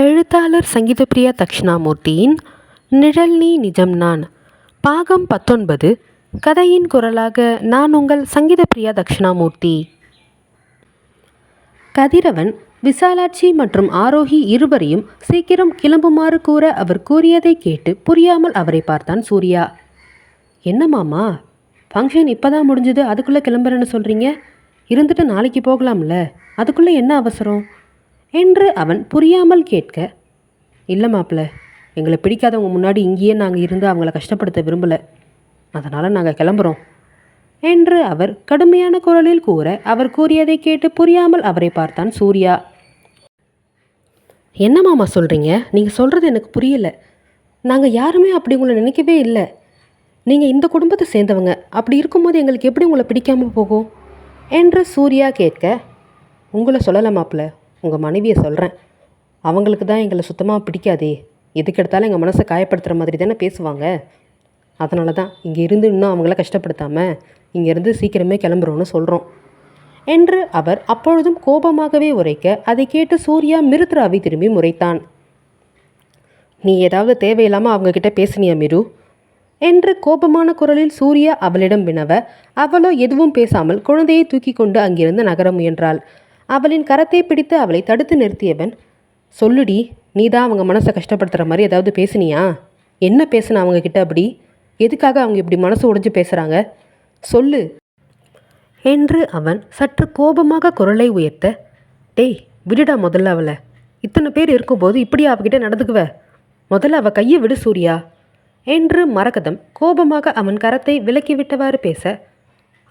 எழுத்தாளர் சங்கீதப்பிரியா தக்ஷணாமூர்த்தியின் நிழல் நீ நிஜம் நான் பாகம் பத்தொன்பது கதையின் குரலாக நான் உங்கள் சங்கீதப்பிரியா தக்ஷணாமூர்த்தி. கதிரவன் விசாலாட்சி மற்றும் ஆரோகி இருவரையும் சீக்கிரம் கிளம்புமாறு கூற அவர் கூறியதை கேட்டு புரியாமல் அவரை பார்த்தான் சூர்யா. என்ன மாமா ஃபங்க்ஷன் இப்போ தான் முடிஞ்சது அதுக்குள்ளே கிளம்புறேன்னு சொல்கிறீங்க இருந்துட்டு நாளைக்கு போகலாம்ல அதுக்குள்ளே என்ன அவசரம்? என்று அவன் புரியாமல் கேட்க இல்லை மாப்பிள்ள எங்களை பிடிக்காதவங்க முன்னாடி இங்கேயே நாங்கள் இருந்து அவங்கள கஷ்டப்படுத்த விரும்பலை. அதனால் நாங்கள் கிளம்புறோம். என்று அவர் கடுமையான குரலில் கூற அவர் கூறியதை கேட்டு புரியாமல் அவரை பார்த்தான் சூர்யா. என்ன மாமா சொல்கிறீங்க நீங்கள் சொல்கிறது எனக்கு புரியலை. நாங்கள் யாருமே அப்படி உங்களை நினைக்கவே இல்லை. நீங்கள் இந்த குடும்பத்தை சேர்ந்தவங்க. அப்படி இருக்கும்போது எங்களுக்கு எப்படி உங்களை பிடிக்காமல் போகும்? என்று சூர்யா கேட்க உங்களை சொல்லலை மாப்பிள்ள. உங்கள் மனைவியை சொல்கிறேன் அவங்களுக்கு தான் எங்களை சுத்தமாக பிடிக்காதே. எதுக்கு எடுத்தாலும் எங்கள் மனசை காயப்படுத்துகிற மாதிரி தானே பேசுவாங்க. அதனால தான் இங்கே இருந்து இன்னும் அவங்கள கஷ்டப்படுத்தாமல் இங்கேருந்து சீக்கிரமே கிளம்புறோன்னு சொல்கிறோம் என்று அவர் அப்பொழுதும் கோபமாகவே உரைக்க அதை கேட்டு சூர்யா மிருத்ராவை திரும்பி முறைத்தான். நீ ஏதாவது தேவையில்லாமல் அவங்கக்கிட்ட பேசினியா மிரு? என்று கோபமான குரலில் சூர்யா அவளிடம் வினவ அவளோ எதுவும் பேசாமல் குழந்தையை தூக்கி கொண்டு அங்கிருந்து நகர முயன்றாள். அவளின் கரத்தை பிடித்து அவளை தடுத்து நிறுத்தியவன் சொல்லுடி நீ தான் அவங்க மனசை கஷ்டப்படுத்துகிற மாதிரி ஏதாவது பேசுனியா? என்ன பேசுன அவங்க கிட்ட அப்படி? எதுக்காக அவங்க இப்படி மனசு உடைஞ்சு பேசுகிறாங்க சொல்லு. என்று அவன் சற்று கோபமாக குரலை உயர்த்த டேய் விடுடா முதல்ல அவளை. இத்தனை பேர் இருக்கும்போது இப்படி அவகிட்ட நடந்துக்குவ? முதல்ல அவ கையை விடு சூர்யா. என்று மரகதம் கோபமாக அவன் கரத்தை விலக்கி விட்டவாறு பேச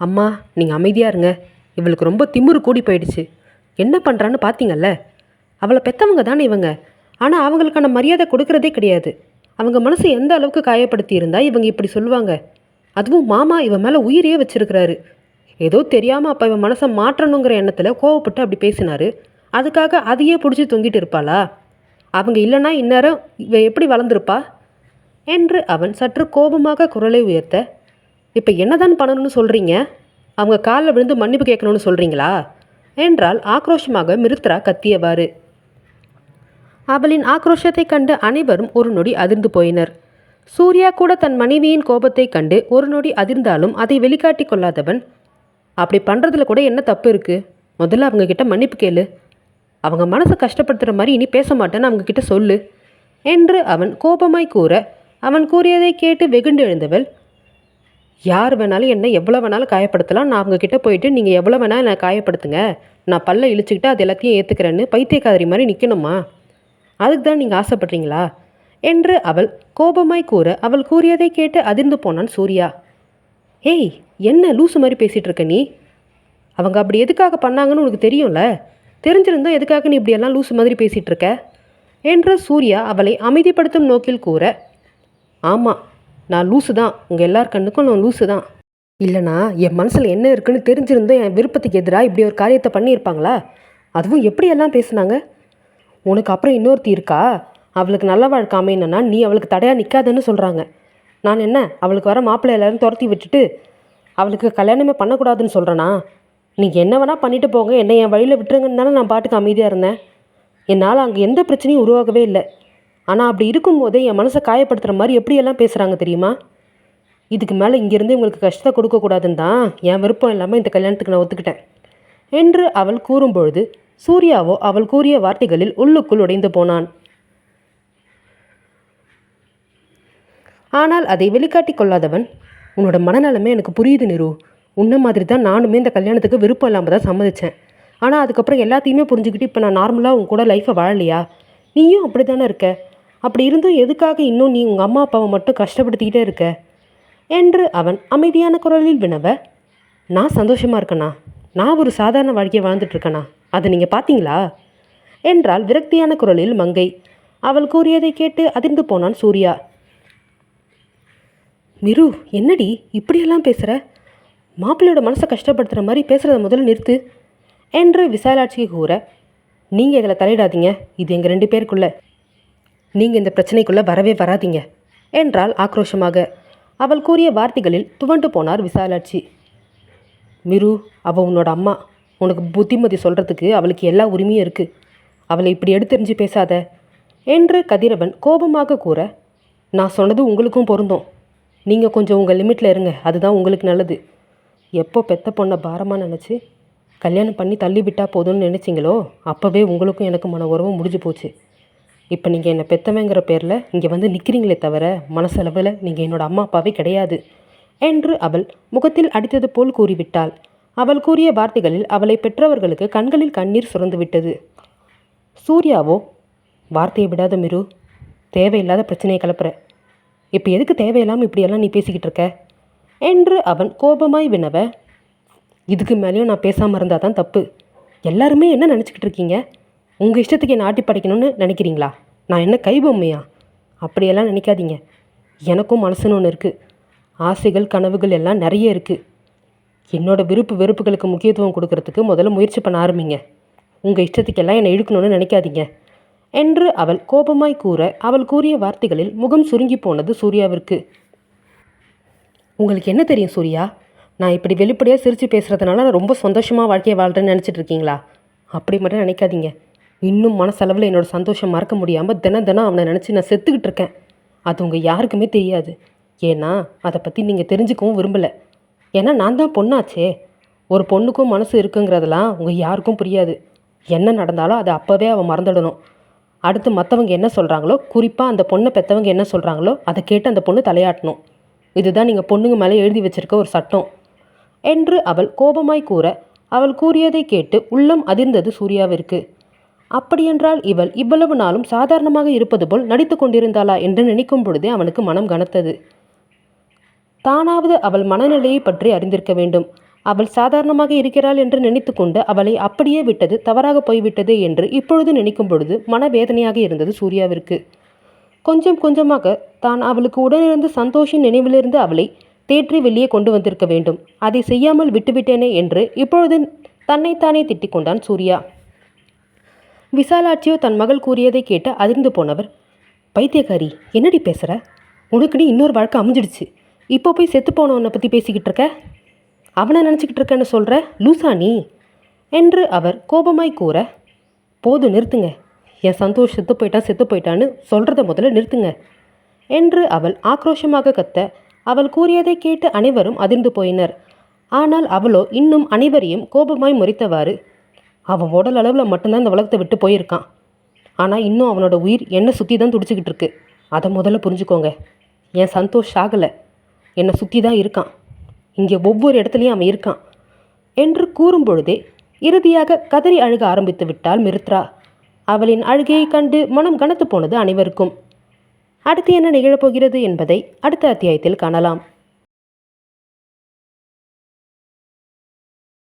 அம்மா நீங்கள் அமைதியாக இருங்க. இவளுக்கு ரொம்ப திமுரு கூடி போயிடுச்சு. என்ன பண்ணுறான்னு பார்த்தீங்கல்ல அவளை பெத்தவங்க தானே இவங்க. ஆனால் அவங்களுக்கான மரியாதை கொடுக்கறதே கிடையாது. அவங்க மனசு எந்த அளவுக்கு காயப்படுத்தி இருந்தா இவங்க இப்படி சொல்லுவாங்க. அதுவும் மாமா இவன் மேலே உயிரையே வச்சிருக்கிறாரு. ஏதோ தெரியாமல் அப்போ இவன் மனசை மாற்றணுங்கிற எண்ணத்தில் கோவப்பட்டு அப்படி பேசினாரு. அதுக்காக அதையே பிடிச்சி தொங்கிட்டு இருப்பாளா? அவங்க இல்லைன்னா இந்நேரம் இவ எப்படி வளர்ந்துருப்பா? என்று அவன் சற்று கோபமாக குரலை உயர்த்த இப்போ என்னதான் பண்ணணும்னு சொல்கிறீங்க அவங்க காலில் விழுந்து மன்னிப்பு கேட்கணும்னு சொல்கிறீங்களா என்றால் ஆக்ரோஷமாக மிருத்ரா கத்தியவாறு. அவளின் ஆக்ரோஷத்தைக் கண்டு அனைவரும் ஒரு நொடி அதிர்ந்து போயினர். சூர்யா கூட தன் மனைவியின் கோபத்தைக் கண்டு ஒரு நொடி அதிர்ந்தாலும் அதை வெளிக்காட்டி கொள்ளாதவன் அப்படி பண்ணுறதுல கூட என்ன தப்பு இருக்குது முதல்ல அவங்க கிட்ட மன்னிப்பு கேளு. அவங்க மனசை கஷ்டப்படுத்துகிற மாதிரி இனி பேச மாட்டேன்னு அவங்க கிட்ட சொல்லு என்று அவன் கோபமாய் கூற அவன் கூறியதை கேட்டு வெகுண்டு எழுந்தவள் யார் வேணாலும் என்ன எவ்வளோ வேணாலும் காயப்படுத்தலாம். நான் அவங்கக்கிட்ட போயிட்டு நீங்கள் எவ்வளோ வேணாலும் என்னை காயப்படுத்துங்க. நான் பல்ல இழிச்சிக்கிட்டு அது எல்லாத்தையும் ஏற்றுக்கிறேன்னு பைத்தியக்காரி மாதிரி நிற்கணுமா அதுக்கு தான் நீங்கள் ஆசைப்படுறீங்களா? என்று அவள் கோபமாய் கூற அவள் கூறியதை கேட்டு அதிர்ந்து போனான் சூர்யா. ஏய் என்ன லூசு மாதிரி பேசிகிட்டு இருக்க நீ? அவங்க அப்படி எதுக்காக பண்ணாங்கன்னு உனக்கு தெரியும்ல? தெரிஞ்சிருந்தோம் எதுக்காக நீ இப்படியெல்லாம் லூசு மாதிரி பேசிகிட்டு இருக்க? என்று சூர்யா அவளை அமைதிப்படுத்தும் நோக்கில் கூற ஆமாம் நான் லூசு தான். உங்கள் எல்லார் கண்ணுக்கும் நான் லூசு தான். இல்லைனா என் மனசில் என்ன இருக்குன்னு தெரிஞ்சிருந்தோம் என் விருப்பத்துக்கு எதிராக இப்படி ஒரு காரியத்தை பண்ணியிருப்பாங்களா? அதுவும் எப்படியெல்லாம் பேசுனாங்க? உனக்கு அப்புறம் இன்னொருத்தி இருக்கா? அவளுக்கு நல்ல வாழ்க்கை அமையணும்னா நீ அவளுக்கு தடையாக நிற்காதன்னு சொல்கிறாங்க நான் என்ன அவளுக்கு வர மாப்பிள்ளை எல்லாரும் துரத்தி விட்டுட்டு அவளுக்கு கல்யாணமே பண்ணக்கூடாதுன்னு சொல்கிறேனா நீங்கள் என்ன வேணால் பண்ணிட்டு போங்க. என்னை என் வழியில் விட்டுருங்கன்னு தானே நான் பாட்டுக்கு அமைதியாக இருந்தேன். என்னால் அங்கே எந்த பிரச்சனையும் உருவாகவே இல்லை. ஆனால் அப்படி இருக்கும்போதே என் மனசை காயப்படுத்துகிற மாதிரி எப்படியெல்லாம் பேசுகிறாங்க தெரியுமா? இதுக்கு மேலே இங்கேருந்து உங்களுக்கு கஷ்டத்தை கொடுக்கக்கூடாதுன்னு தான் என் விருப்பம் இல்லாமல் இந்த கல்யாணத்துக்கு நான் ஒத்துக்கிட்டேன். என்று அவள் கூறும்பொழுது சூர்யாவோ அவள் கூறிய வார்த்தைகளில் உள்ளுக்குள் உடைந்து போனான். ஆனால் அதை வெளிக்காட்டி கொள்ளாதவன் உன்னோட மனநலமே எனக்கு புரியுது நிரு. உன்ன மாதிரி தான் நானுமே இந்த கல்யாணத்துக்கு விருப்பம் இல்லாமல் தான் சம்மதித்தேன் ஆனால் அதுக்கப்புறம் எல்லாத்தையுமே புரிஞ்சுக்கிட்டு இப்போ நான் நார்மலாக உன் கூட லைஃப்பை வாழலையா? நீயும் அப்படி தானே இருக்க? அப்படி இருந்தும் எதுக்காக இன்னும் நீ உங்கள் அம்மா அப்பாவை மட்டும் கஷ்டப்படுத்திக்கிட்டே இருக்க? என்று அவன் அமைதியான குரலில் வினவ நான் சந்தோஷமாக இருக்கேண்ணா நான் ஒரு சாதாரண வாழ்க்கையை வாழ்ந்துட்டுருக்கேண்ணா அதை நீங்கள் பார்த்தீங்களா? என்றால் விரக்தியான குரலில் மங்கை. அவள் கூறியதை கேட்டு அதிர்ந்து போனான் சூர்யா. மிரு என்னடி இப்படியெல்லாம் பேசுகிற மாப்பிள்ளையோட மனசை கஷ்டப்படுத்துகிற மாதிரி பேசுகிறத முதல்ல நிறுத்து என்று விசாலாட்சிக்கு கூற நீங்கள் இதில் தலையிடாதீங்க. இது எங்கள் ரெண்டு பேருக்குள்ள. நீங்கள் இந்த பிரச்சனைக்குள்ளே வரவே வராதீங்க. என்றால் ஆக்ரோஷமாக. அவள் கூறிய வார்த்தைகளில் துவண்டு போனார் விசாலாட்சி. மிரு அவள் உன்னோட அம்மா. உனக்கு புத்திமதி சொல்கிறதுக்கு அவளுக்கு எல்லா உரிமையும் இருக்குது அவளை இப்படி எடுத்தெறிஞ்சு பேசாத. என்று கதிரவன் கோபமாக கூற நான் சொன்னது உங்களுக்கும் பொருந்தும். நீங்கள் கொஞ்சம் உங்கள் லிமிட்டில் இருங்க. அதுதான் உங்களுக்கு நல்லது. எப்போ பெத்த பொண்ணை பாரமாக நினச்சி கல்யாணம் பண்ணி தள்ளி விட்டால் போதும்னு நினச்சிங்களோ அப்போவே உங்களுக்கும் எனக்கு மன உறவு முடிஞ்சு போச்சு. இப்போ நீங்கள் என்னை பெத்தவங்கிற பேரில் இங்கே வந்து நிற்கிறீங்களே தவிர மனசளவில் நீங்கள் என்னோட அம்மா அப்பாவே கிடையாது. என்று அவள் முகத்தில் அடித்தது போல் கூறிவிட்டாள். அவள் கூறிய வார்த்தைகளில் அவளை பெற்றவர்களுக்கு கண்களில் கண்ணீர் சுரந்துவிட்டது சூர்யாவோ வார்த்தையை விடாத மிரு தேவையில்லாத பிரச்சனையை கலப்புற. இப்போ எதுக்கு தேவையில்லாமல் இப்படியெல்லாம் நீ பேசிக்கிட்டு இருக்க? என்று அவன் கோபமாய் வினவ இதுக்கு மேலேயும் நான் பேசாமல் இருந்தால் தான் தப்பு. எல்லாருமே என்ன நினச்சிக்கிட்டு இருக்கீங்க? உங்கள் இஷ்டத்துக்கு என்னை ஆட்டி படைக்கணும்னு நினைக்கிறீங்களா? நான் என்ன கைபொம்மையா? அப்படியெல்லாம் நினைக்காதீங்க. எனக்கும் மனசுன்னு ஒன்று இருக்குது ஆசைகள் கனவுகள் எல்லாம் நிறைய இருக்குது என்னோடய விருப்பு வெறுப்புகளுக்கு முக்கியத்துவம் கொடுக்கறதுக்கு முதல்ல முயற்சி பண்ண ஆரம்பிங்க. உங்கள் இஷ்டத்துக்கெல்லாம் என்னை இழுக்கணும்னு நினைக்காதீங்க. என்று அவள் கோபமாய் கூற அவள் கூறிய வார்த்தைகளில் முகம் சுருங்கி போனது சூர்யாவிற்கு. உங்களுக்கு என்ன தெரியும் சூர்யா? நான் இப்படி வெளிப்படையாக சிரித்து பேசுகிறதுனால நான் ரொம்ப சந்தோஷமாக வாழ்க்கையை வாழ்கிறேன்னு நினச்சிட்டு இருக்கீங்களா? அப்படி மட்டும் நினைக்காதீங்க. இன்னும் மனசளவில் என்னோடய சந்தோஷம் மறக்க முடியாமல் தினம் தினம் அவனை நினச்சி நான் செத்துக்கிட்டு இருக்கேன். அது உங்கள் யாருக்குமே தெரியாது. ஏன்னா அதை பற்றி நீங்கள் தெரிஞ்சுக்கவும் விரும்பலை. ஏன்னா நான் தான் பொண்ணாச்சே. ஒரு பொண்ணுக்கும் மனசு இருக்குங்கிறதெல்லாம் உங்கள் யாருக்கும் புரியாது. என்ன நடந்தாலும் அதை அப்போவே அவன் மறந்துடணும். அடுத்து மற்றவங்க என்ன சொல்கிறாங்களோ குறிப்பாக அந்த பொண்ணை பெற்றவங்க என்ன சொல்கிறாங்களோ அதை கேட்டு அந்த பொண்ணு தலையாட்டணும். இதுதான் நீங்கள் பொண்ணுங்க மேலே எழுதி வச்சிருக்க ஒரு சட்டம். என்று அவள் கோபமாய் கூற அவள் கூறியதை கேட்டு உள்ளம் அதிர்ந்தது சூர்யாவிற்கு. அப்படியென்றால் இவள் இவ்வளவு நாளும் சாதாரணமாக இருப்பது போல் நடித்து கொண்டிருந்தாளா என்று நினைக்கும் பொழுதே அவனுக்கு மனம் கனத்தது. தானாவது அவள் மனநிலையை பற்றி அறிந்திருக்க வேண்டும். அவள் சாதாரணமாக இருக்கிறாள் என்று நினைத்துக்கொண்டு அவளை அப்படியே விட்டது தவறாக போய்விட்டது என்று இப்பொழுது நினைக்கும் பொழுது மனவேதனையாக இருந்தது சூர்யாவிற்கு. கொஞ்சம் கொஞ்சமாக தான் அவளுக்கு உடனிருந்து சந்தோஷின் நினைவிலிருந்து அவளை தேற்றி வெளியே கொண்டு வந்திருக்க வேண்டும். அதை செய்யாமல் விட்டுவிட்டேனே என்று இப்பொழுது தன்னைத்தானே திட்டிக் கொண்டான் சூர்யா. விசாலாட்சியோ தன் மகள் கூறியதை கேட்டு அதிர்ந்து போனவர். பைத்தியக்காரி என்னடி பேசுகிற உனக்குன்னு இன்னொரு வழக்கு அமைஞ்சிடுச்சு. இப்போ போய் செத்து போனவனை பற்றி பேசிக்கிட்டு இருக்க? அவனை நினச்சிக்கிட்டு இருக்கேன்னு சொல்கிற லூசா நீ? என்று அவர் கோபமாய் கூற போதும் நிறுத்துங்க. என் சந்தோஷ் செத்து போயிட்டான் செத்து போயிட்டான்னு சொல்கிறத முதல்ல நிறுத்துங்க. என்று அவள் ஆக்ரோஷமாக கத்த அவள் கூறியதை கேட்டு அனைவரும் அதிர்ந்து போயினர். ஆனால் அவளோ இன்னும் அனைவரையும் கோபமாய் முறைத்தவாறு அவன் உடல் அளவில் மட்டும்தான் இந்த உலகத்தை விட்டு போயிருக்கான். ஆனால் இன்னும் அவனோட உயிர் என்னை சுற்றி தான் துடிச்சிக்கிட்டு இருக்கு. அதை முதல்ல புரிஞ்சுக்கோங்க. என் சந்தோஷ் ஆகலை. என்னை சுற்றி தான் இருக்கான். இங்கே ஒவ்வொரு இடத்துலையும் அவன் இருக்கான். என்று கூறும் பொழுதே இறுதியாக கதறி அழுக ஆரம்பித்து விட்டாள் மிருத்ரா. அவளின் அழுகையை கண்டு மனம் கனத்து போனது அனைவருக்கும். அடுத்து என்ன நிகழப்போகிறது என்பதை அடுத்த அத்தியாயத்தில் காணலாம்.